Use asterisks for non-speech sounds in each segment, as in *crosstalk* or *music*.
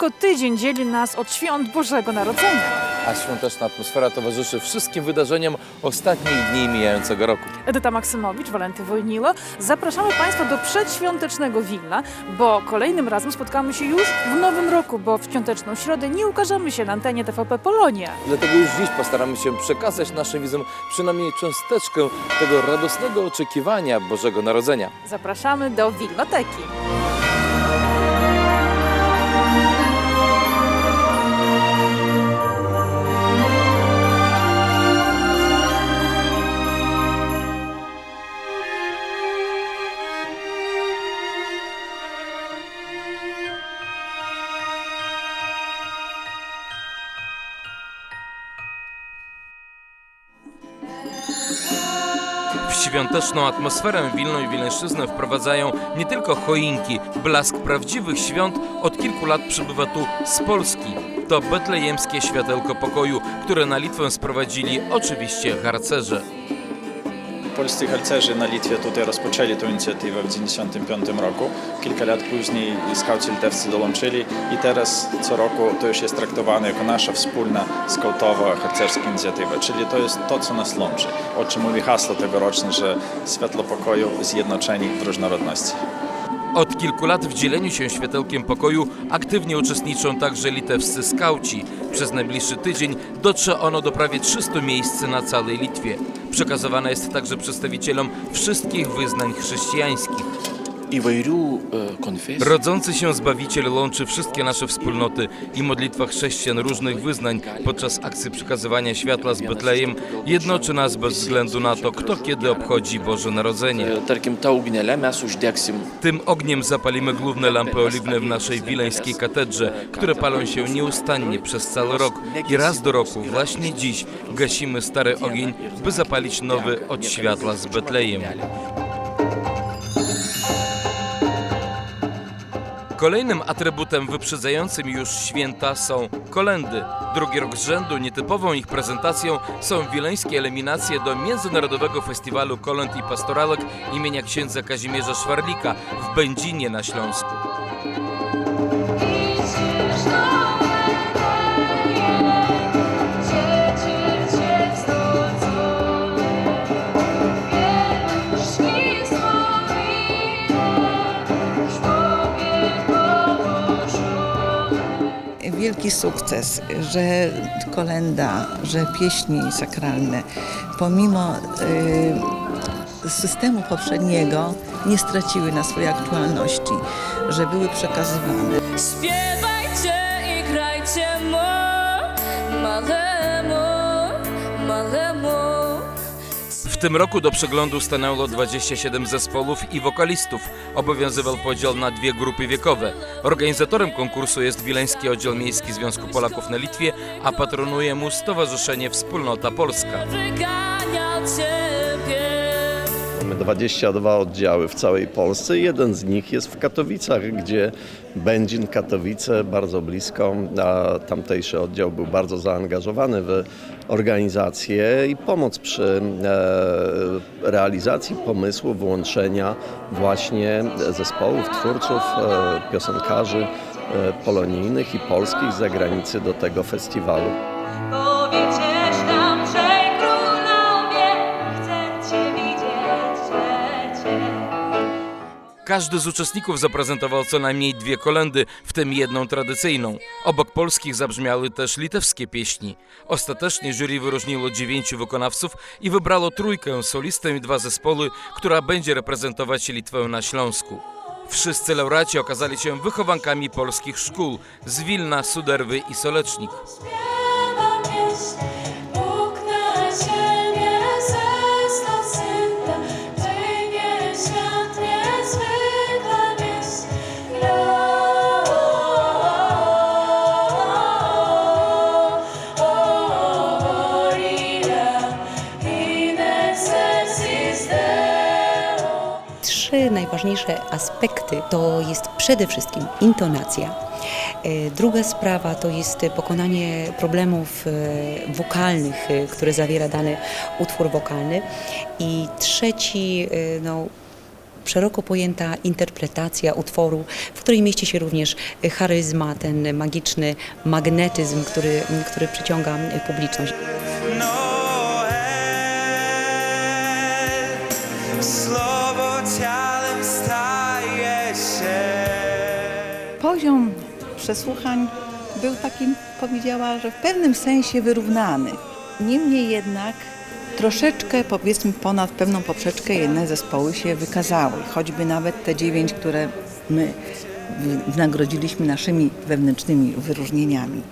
Tylko tydzień dzieli nas od świąt Bożego Narodzenia. A świąteczna atmosfera towarzyszy wszystkim wydarzeniom ostatnich dni mijającego roku. Edyta Maksymowicz, Walenty Wojnilo. Zapraszamy Państwa do przedświątecznego Wilna, bo kolejnym razem spotkamy się już w nowym roku, bo w świąteczną środę nie ukażemy się na antenie TVP Polonia. Dlatego już dziś postaramy się przekazać naszym widzom przynajmniej cząsteczkę tego radosnego oczekiwania Bożego Narodzenia. Zapraszamy do Wilnoteki. Świąteczną atmosferę Wilno i Wileńszczyznę wprowadzają nie tylko choinki. Blask prawdziwych świąt od kilku lat przybywa tu z Polski. To betlejemskie światełko pokoju, które na Litwę sprowadzili oczywiście harcerze. Polscy harcerzy na Litwie tutaj rozpoczęli tę inicjatywę w 1995 roku. Kilka lat później skauci litewscy dołączyli i teraz co roku to już jest traktowane jako nasza wspólna skautowa harcerska inicjatywa. Czyli to jest to, co nas łączy. O czym mówi hasło tegoroczne, że światło pokoju zjednoczeni w różnorodności. Od kilku lat w dzieleniu się światełkiem pokoju aktywnie uczestniczą także litewscy skauci. Przez najbliższy tydzień dotrze ono do prawie 300 miejsc na całej Litwie. Przekazywane jest także przedstawicielom wszystkich wyznań chrześcijańskich. E. Rodzący się Zbawiciel łączy wszystkie nasze wspólnoty i modlitwa chrześcijan różnych wyznań podczas akcji przekazywania światła z Betlejem jednoczy nas bez względu na to, kto kiedy obchodzi Boże Narodzenie. E, Tym ogniem zapalimy główne lampy oliwne w naszej wileńskiej katedrze, które palą się nieustannie przez cały rok. I raz do roku, właśnie dziś, gasimy stary ogień, by zapalić nowy od światła z Betlejem. Kolejnym atrybutem wyprzedzającym już święta są kolendy. Drugi rok z rzędu nietypową ich prezentacją są wileńskie eliminacje do Międzynarodowego Festiwalu Kolęd i Pastoralek imienia księdza Kazimierza Szwarlika w Będzinie na Śląsku. Wielki sukces, że kolenda, że pieśni sakralne, pomimo y, systemu poprzedniego, nie straciły na swojej aktualności, że były przekazywane. Tym roku do przeglądu stanęło 27 zespołów i wokalistów. Obowiązywał podział na dwie grupy wiekowe. Organizatorem konkursu jest Wileński Oddział Miejski Związku Polaków na Litwie, a patronuje mu Stowarzyszenie Wspólnota Polska. Mamy 22 oddziały w całej Polsce. Jeden z nich jest w Katowicach, gdzie Będzin, Katowice, bardzo blisko. A tamtejszy oddział był bardzo zaangażowany w organizację i pomoc przy e, realizacji pomysłu włączenia właśnie zespołów, twórców, e, piosenkarzy e, polonijnych i polskich z zagranicy do tego festiwalu. Każdy z uczestników zaprezentował co najmniej dwie kolendy, w tym jedną tradycyjną. Obok polskich zabrzmiały też litewskie pieśni. Ostatecznie jury wyróżniło dziewięciu wykonawców i wybrało trójkę solistę i dwa zespoły, która będzie reprezentować Litwę na Śląsku. Wszyscy laureaci okazali się wychowankami polskich szkół z Wilna, Suderwy i Solecznik. Najważniejsze aspekty to jest przede wszystkim intonacja. E, Druga sprawa to jest pokonanie problemów e, wokalnych, e, które zawiera dany utwór wokalny. I trzeci, no, szeroko pojęta interpretacja utworu, w której mieści się również charyzma, ten magiczny magnetyzm, który, który przyciąga publiczność. Słowo Poziom przesłuchań był takim, powiedziała, że w pewnym sensie wyrównany. Niemniej jednak troszeczkę, powiedzmy, ponad pewną poprzeczkę jedne zespoły się wykazały. Choćby nawet te dziewięć, które my wynagrodziliśmy naszymi wewnętrznymi wyróżnieniami.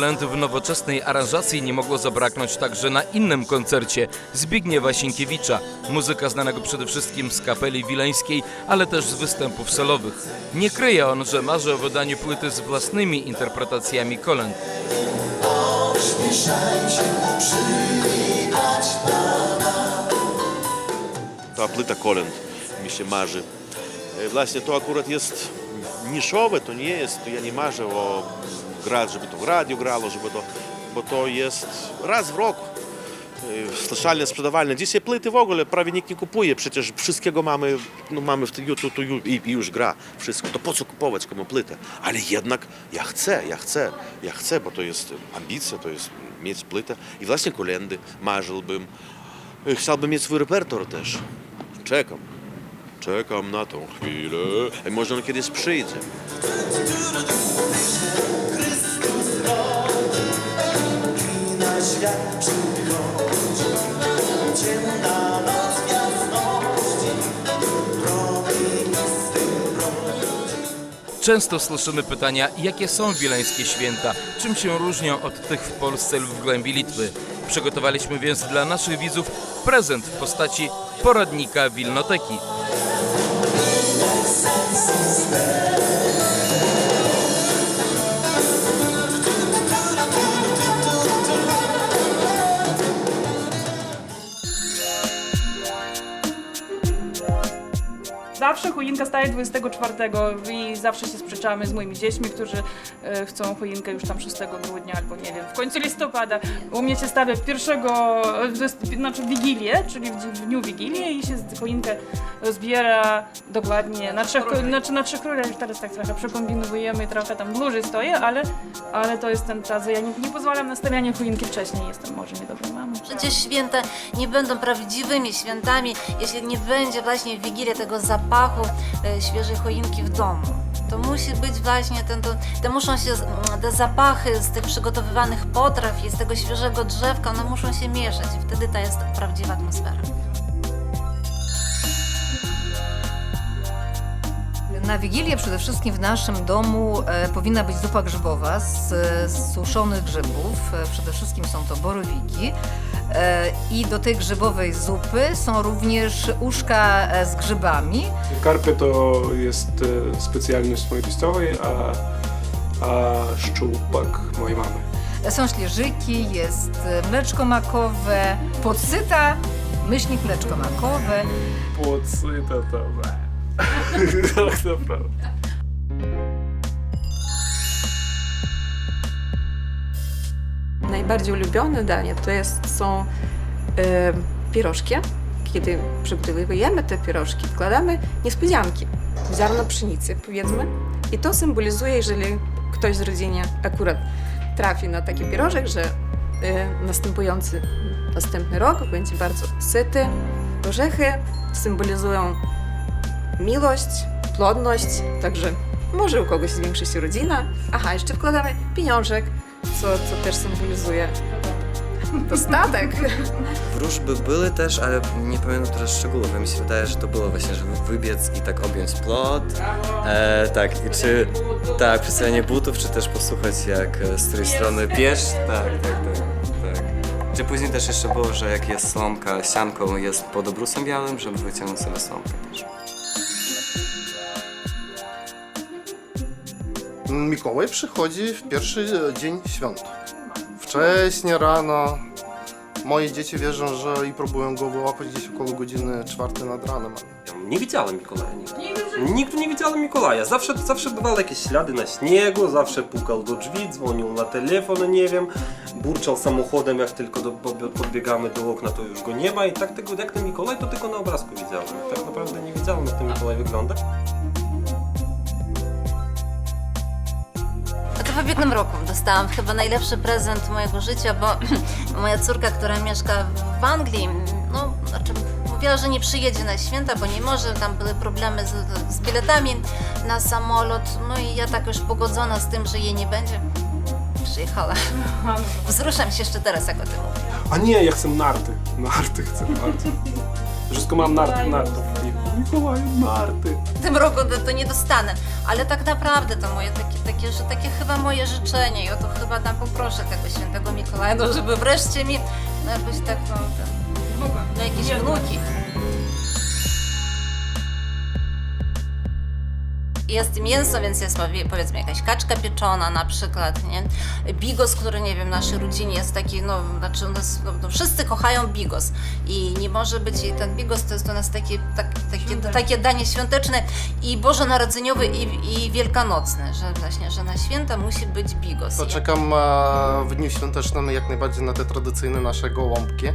Kolęd w nowoczesnej aranżacji nie mogło zabraknąć także na innym koncercie Zbigniewa Sienkiewicza, muzyka znanego przede wszystkim z kapeli wileńskiej, ale też z występów solowych. Nie kryje on, że marzy o wydaniu płyty z własnymi interpretacjami kolęd. ta płyta Kolend mi się marzy. E, Właśnie to akurat jest niszowe, to nie jest, to ja nie marzę o grać, żeby to w radiu grało, żeby to, bo to jest raz w rok. e, Słyszalne, sprzedawalne. Dzisiaj płyty w ogóle prawie nikt nie kupuje, przecież wszystkiego mamy, no mamy w tu, tu, i, i już gra wszystko. To po co kupować komu płytę? Ale jednak ja chcę, ja chcę, ja chcę, bo to jest ambicja, to jest mieć płytę. I właśnie kolendy marzyłbym. E, Chciałbym mieć swój repertuar też. Czekam. Czekam na tą chwilę. I może on kiedyś przyjdzie. Często słyszymy pytania, jakie są wileńskie święta, czym się różnią od tych w Polsce lub w głębi Litwy. Przygotowaliśmy więc dla naszych widzów prezent w postaci poradnika Wilnoteki. Zawsze choinka staje 24 i zawsze się sprzeczamy z moimi dziećmi, którzy e, chcą choinkę już tam 6 grudnia albo nie wiem, w końcu listopada. U mnie się stawia pierwszego, e, to jest, znaczy Wigilię, czyli w, dzi- w dniu Wigilię i się z- choinkę zbiera dokładnie na trzech, znaczy na trzech królach, już teraz tak trochę przekombinujemy, trochę tam dłużej stoję, ale, ale to jest ten czas, ja nie, nie pozwalam na stawianie choinki wcześniej, jestem może niedobrą mamą. Przecież święta nie będą prawdziwymi świętami, jeśli nie będzie właśnie w Wigilię tego zapachu e, świeżej choinki w domu. To musi być właśnie ten, to, te muszą się, te zapachy z tych przygotowywanych potraw i z tego świeżego drzewka, one muszą się mieszać wtedy to jest prawdziwa atmosfera. Na Wigilię przede wszystkim w naszym domu e, powinna być zupa grzybowa z, z suszonych grzybów. E, przede wszystkim są to borowiki. E, I do tej grzybowej zupy są również uszka e, z grzybami. Karpy to jest e, specjalność mojej miejscowej, a, a szczupak mojej mamy. Są ślierzyki, jest mleczko makowe, podsyta, myślnik mleczko makowe. Podsyta to. *laughs* Tak, to Najbardziej ulubione danie to jest, są e, pierożki. Kiedy przygotowujemy te pierożki, wkładamy niespodzianki, ziarno pszenicy powiedzmy. I to symbolizuje, jeżeli ktoś z rodziny akurat trafi na taki pierożek, że e, następujący następny rok będzie bardzo syty. Orzechy symbolizują miłość, plodność, także może u kogoś zwiększy się rodzina. Aha, jeszcze wkładamy pieniążek, co, co też symbolizuje dostatek. Wróżby były też, ale nie pamiętam teraz szczegółów. Mi się wydaje, że to było właśnie, żeby wybiec i tak objąć plot. E, tak, i czy tak, przedstawianie butów, czy też posłuchać jak e, z której strony piesz. Tak, tak, tak, tak. Czy później też jeszcze było, że jak jest słomka sianką jest pod obrusem białym, żeby wyciągnąć sobie słomkę też. Mikołaj przychodzi w pierwszy dzień świąt. Wcześnie, rano. Moje dzieci wierzą, że i próbują go wyłapać gdzieś około godziny czwartej nad ranem. Nie widziałem Mikołaja nigdy. Nigdy nie widziałem Mikołaja. Zawsze, zawsze bywały jakieś ślady na śniegu, zawsze pukał do drzwi, dzwonił na telefon, nie wiem, burczał samochodem, jak tylko do, po- podbiegamy do okna, to już go nie ma i tak tego, jak ten Mikołaj, to tylko na obrazku widziałem. Tak naprawdę nie widziałem, jak ten Mikołaj wygląda. W ubiegłym roku dostałam chyba najlepszy prezent mojego życia, bo *clears throat* moja córka, która mieszka w Anglii, no, znaczy mówiła, że nie przyjedzie na święta, bo nie może, tam były problemy z, z biletami na samolot, no i ja tak już pogodzona z tym, że jej nie będzie, przyjechała. *laughs* Wzruszam się jeszcze teraz, jak o tym mówię. A nie, ja chcę narty. Narty chcę, narty. Wszystko mam narty, nartów. Mikołaj, narty. W tym roku to, to nie dostanę, ale tak naprawdę to moje takie, takie, że takie chyba moje życzenie i o to chyba tam poproszę tego świętego Mikołaja, no, żeby wreszcie mi no, jakoś tak, no, ten, no jakieś wnuki. Jest mięso, więc jest powie- powiedzmy jakaś kaczka pieczona na przykład, nie? Bigos, który nie wiem, w naszej rodzinie jest taki, no, znaczy u nas, no, no, wszyscy kochają bigos i nie może być, i ten bigos to jest u nas takie, tak, takie, takie danie świąteczne i bożonarodzeniowe i, i wielkanocne, że właśnie, że na święta musi być bigos. To czekam e, w dniu świątecznym jak najbardziej na te tradycyjne nasze gołąbki. E,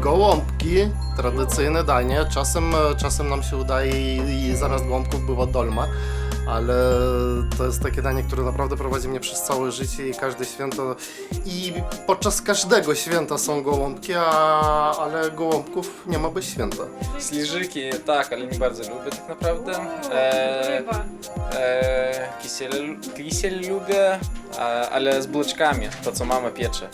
gołąbki, tradycyjne danie. Czasem, e, czasem nam się udaje i, i zamiast gołąbków bywa dolma. Ale to jest takie danie, które naprawdę prowadzi mnie przez całe życie i każde święto i podczas każdego święta są gołąbki, a, ale gołąbków nie ma bez święta. Sliżyki tak, ale nie bardzo lubię tak naprawdę. E, e, kisiel, kisiel lubię, e, ale z bułeczkami, to co mama piecze.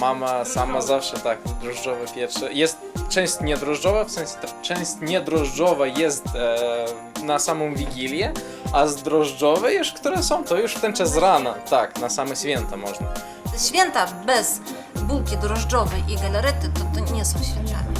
Mama sama zawsze tak drożdżowe piecze. Jest część niedrożdżowa, w sensie ta część niedrożdżowa jest e, na samą Wigilię, a z drożdżowej już, które są, to już w ten czas rana, tak, na same święta można. Święta bez bułki drożdżowej i galarety to, to nie są świętami.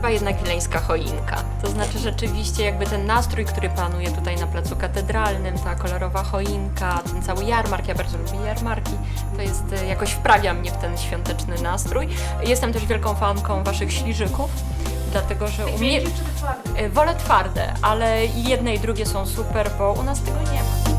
Chyba jednak wileńska choinka. To znaczy rzeczywiście jakby ten nastrój, który panuje tutaj na placu katedralnym, ta kolorowa choinka, ten cały jarmark, ja bardzo lubię jarmarki, to jest e, jakoś wprawia mnie w ten świąteczny nastrój. Jestem też wielką fanką waszych śliżyków, dlatego że u mnie... E, Wolę twarde, ale jedne i drugie są super, bo u nas tego nie ma.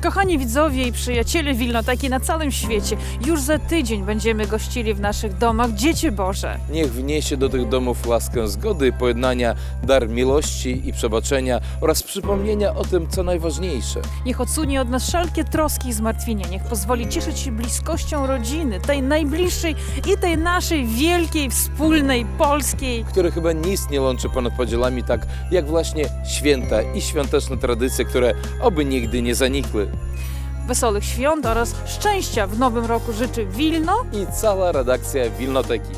Kochani widzowie i przyjaciele Wilnoteki na całym świecie, już za tydzień będziemy gościli w naszych domach Dzieci Boże. Niech wniesie do tych domów łaskę zgody, pojednania, dar miłości i przebaczenia oraz przypomnienia o tym, co najważniejsze. Niech odsunie od nas wszelkie troski i zmartwienia. Niech pozwoli cieszyć się bliskością rodziny, tej najbliższej i tej naszej wielkiej, wspólnej, polskiej. które chyba nic nie łączy ponad podziałami, tak jak właśnie święta i świąteczne tradycje, które oby nigdy nie zanikły. Wesołych świąt oraz szczęścia w nowym roku życzy Wilno I cała redakcja Wilnoteki.